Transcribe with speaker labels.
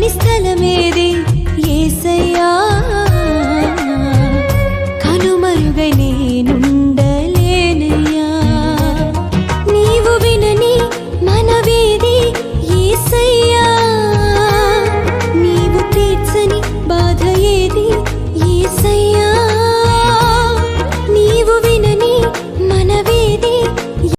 Speaker 1: కాని స్థలమేది? ఏసయ్యా కనుమరుగనే